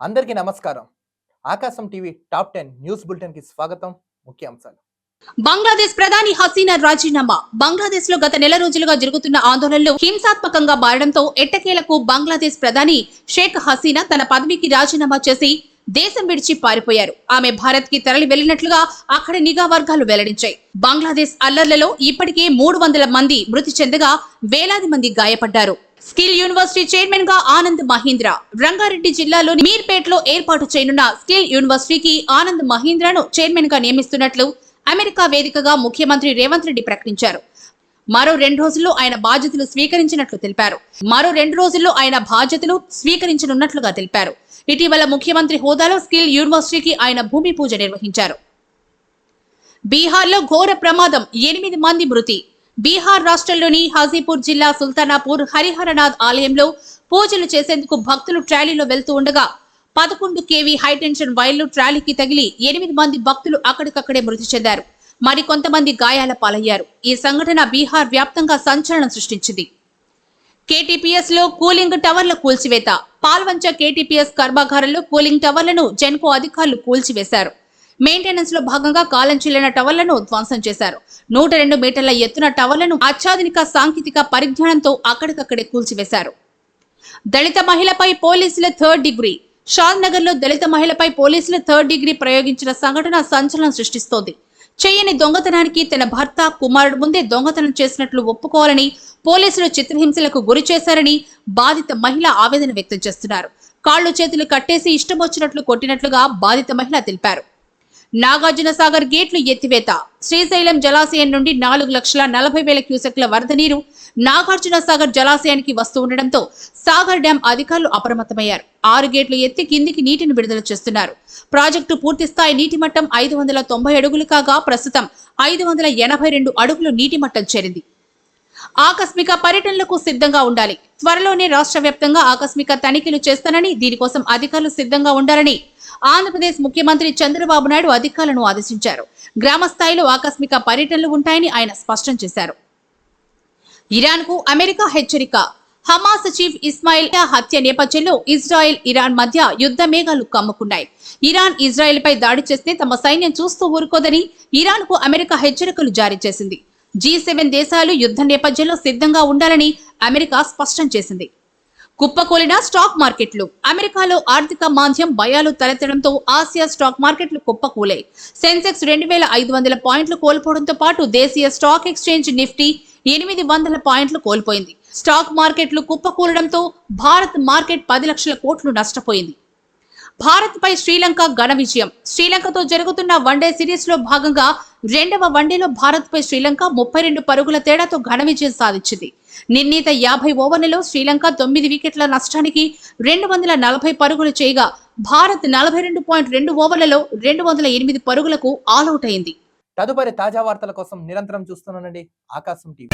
అందరికీ నమస్కారం. Aakasam TV top ten news బులెటిన్కి స్వాగతం ముఖ్యాంశాలు బంగ్లాదేశ్ ప్రధాని హసీనా రాజీనామా. బంగ్లాదేశ్లో గత నెల రోజులుగా జరుగుతున్న ఆందోళనలు హింసాత్మకంగా మారడంతో ఎట్టకేలకు బంగ్లాదేశ్ ప్రధాని షేక్ హసీనా తన పదవికి రాజీనామా చేసి దేశం విడిచి పారిపోయారు. ఆమె భారత్కి తరలి వెళ్ళినట్లుగా అక్కడ నిఘా వర్గాలు వెల్లడించాయి. బంగ్లాదేశ్ అల్లర్లలో ఇప్పటికే మూడు వందల మంది మృతి చెందగా వేలాది మంది గాయపడ్డారు. స్కిల్ యూనివర్సిటీ చైర్మన్గా ఆనంద్ మహీంద్ర. రంగారెడ్డి జిల్లాలోని మీర్పేట్లో ఏర్పాటు చేయనున్న స్కిల్ యూనివర్సిటీకి ఆనంద్ మహీంద్రను చైర్మన్గా నియమిస్తున్నట్లు అమెరికా వేదికగా ముఖ్యమంత్రి రేవంత్ రెడ్డి ప్రకటించారు. మరో రెండు రోజుల్లో ఆయన బాధ్యతలు స్వీకరించినట్లు తెలిపారు. మరో రెండు రోజుల్లో ఆయన బాధ్యతలు స్వీకరించనున్నట్లుగా తెలిపారు. ఇటీవల ముఖ్యమంత్రి హోదాలో స్కిల్ యూనివర్సిటీకి ఆయన భూమి పూజ నిర్వహించారు. బీహార్లో ఘోర ప్రమాదం ఎనిమిది మంది మృతి. బీహార్ రాష్ట్రంలోని హాజీపూర్ జిల్లా సుల్తానాపూర్ హరిహరనాథ్ ఆలయంలో పూజలు చేసేందుకు భక్తులు ట్రాలీలో వెళ్తూ ఉండగా పదకొండు కేవీ హైటెన్షన్ వైర్లు ట్రాలీకి తగిలి ఎనిమిది మంది భక్తులు అక్కడికక్కడే మృతి చెందారు. మరికొంతమంది గాయాల పాలయ్యారు. ఈ సంఘటన బీహార్ వ్యాప్తంగా సంచలనం సృష్టించింది. కేటీపీఎస్లో కూలింగ్ టవర్ల కూల్చివేత. పాల్వంచ కేటీపీఎస్ కర్మాగారంలో కూలింగ్ టవర్లను జెన్కో అధికారులు కూల్చివేశారు. మెయింటెనెన్స్లో భాగంగా కాలం చెల్లిన టవర్లను ధ్వంసం చేశారు. నూట రెండు మీటర్ల ఎత్తున టవర్లను అత్యాధునిక సాంకేతిక పరిజ్ఞానంతో అక్కడికక్కడే కూల్చివేశారు. దళిత మహిళపై పోలీసుల థర్డ్ డిగ్రీ షాద్ నగర్లో దళిత మహిళపై పోలీసుల థర్డ్ డిగ్రీ ప్రయోగించిన సంఘటన సంచలనం సృష్టిస్తోంది. చేయని దొంగతనానికి తన భర్త కుమారుడు ముందే దొంగతనం చేసినట్లు ఒప్పుకోవాలని పోలీసులు చిత్రహింసలకు గురి చేశారని బాధిత మహిళ ఆవేదన వ్యక్తం చేస్తున్నారు. కాళ్ళు చేతులు కట్టేసి ఇష్టం వచ్చినట్లు కొట్టినట్లుగా బాధిత మహిళ తెలిపారు. నాగార్జున సాగర్ గేట్లు ఎత్తివేత. శ్రీశైలం జలాశయం నుండి నాలుగు లక్షల నలభై వేల క్యూసెక్ల వరద నీరు నాగార్జున సాగర్ జలాశయానికి వస్తూ ఉండడంతో సాగర్ డ్యాం అధికారులు అప్రమత్తమయ్యారు. ఆరు గేట్లు ఎత్తి కిందికి నీటిని విడుదల చేస్తున్నారు. ప్రాజెక్టు పూర్తి స్థాయి నీటి మట్టం ఐదు వందల తొంభై అడుగులు కాగా ప్రస్తుతం ఐదు వందల ఎనభై రెండు అడుగులు నీటి మట్టం చేరింది. ఆకస్మిక పర్యటనలకు సిద్ధంగా ఉండాలి. త్వరలోనే రాష్ట్ర వ్యాప్తంగా ఆకస్మిక తనిఖీలు చేస్తానని దీనికోసం అధికారులు సిద్ధంగా ఉండాలని ఆంధ్రప్రదేశ్ ముఖ్యమంత్రి చంద్రబాబు నాయుడు అధికారులను ఆదేశించారు. గ్రామ స్థాయిలో ఆకస్మిక పర్యటనలు ఉంటాయని ఆయన స్పష్టం చేశారు. ఇరాన్కు అమెరికా హెచ్చరిక. హమాస్ చీఫ్ ఇస్మాయిల్ హత్య నేపథ్యంలో ఇజ్రాయెల్ ఇరాన్ మధ్య యుద్ధ మేఘాలు కమ్ముకున్నాయి. ఇరాన్ ఇజ్రాయెల్ పై దాడి చేస్తే తమ సైన్యం చూస్తూ ఊరుకోదని ఇరాన్కు అమెరికా హెచ్చరికలు జారీ చేసింది. జీ సెవెన్ దేశాలు యుద్ధ నేపథ్యంలో సిద్ధంగా ఉండాలని అమెరికా స్పష్టం చేసింది. కుప్పకూలిన స్టాక్ మార్కెట్లు. అమెరికాలో ఆర్థిక మాంద్యం భయాలు తలెత్తడంతో ఆసియా స్టాక్ మార్కెట్లు కుప్పకూలాయి సెన్సెక్స్ రెండు వేల ఐదు వందల పాయింట్లు కోల్పోవడంతో పాటు దేశీయ స్టాక్ ఎక్స్చేంజ్ నిఫ్టీ ఎనిమిది వందల పాయింట్లు కోల్పోయింది. స్టాక్ మార్కెట్లు కుప్పకూలడంతో భారత్ మార్కెట్ పది లక్షల కోట్లు నష్టపోయింది. భారత్ పై శ్రీలంక ఘన విజయం. శ్రీలంకతో జరుగుతున్న వన్డే సిరీస్లో భాగంగా రెండవ వన్డేలో భారత్పై శ్రీలంక ముప్పై రెండు పరుగుల తేడాతో ఘన విజయం సాధించింది. నిర్ణీత యాభై ఓవర్లలో శ్రీలంక తొమ్మిది వికెట్ల నష్టానికి రెండు వందల నలభై పరుగులు చేయగా భారత్ నలభై రెండు పాయింట్ రెండు ఓవర్లలో రెండు వందల ఎనిమిది పరుగులకు ఆల్అవుట్ అయింది. తదుపరి తాజా వార్తల కోసం నిరంతరం చూస్తున్నానండి ఆకాశం టీవీ.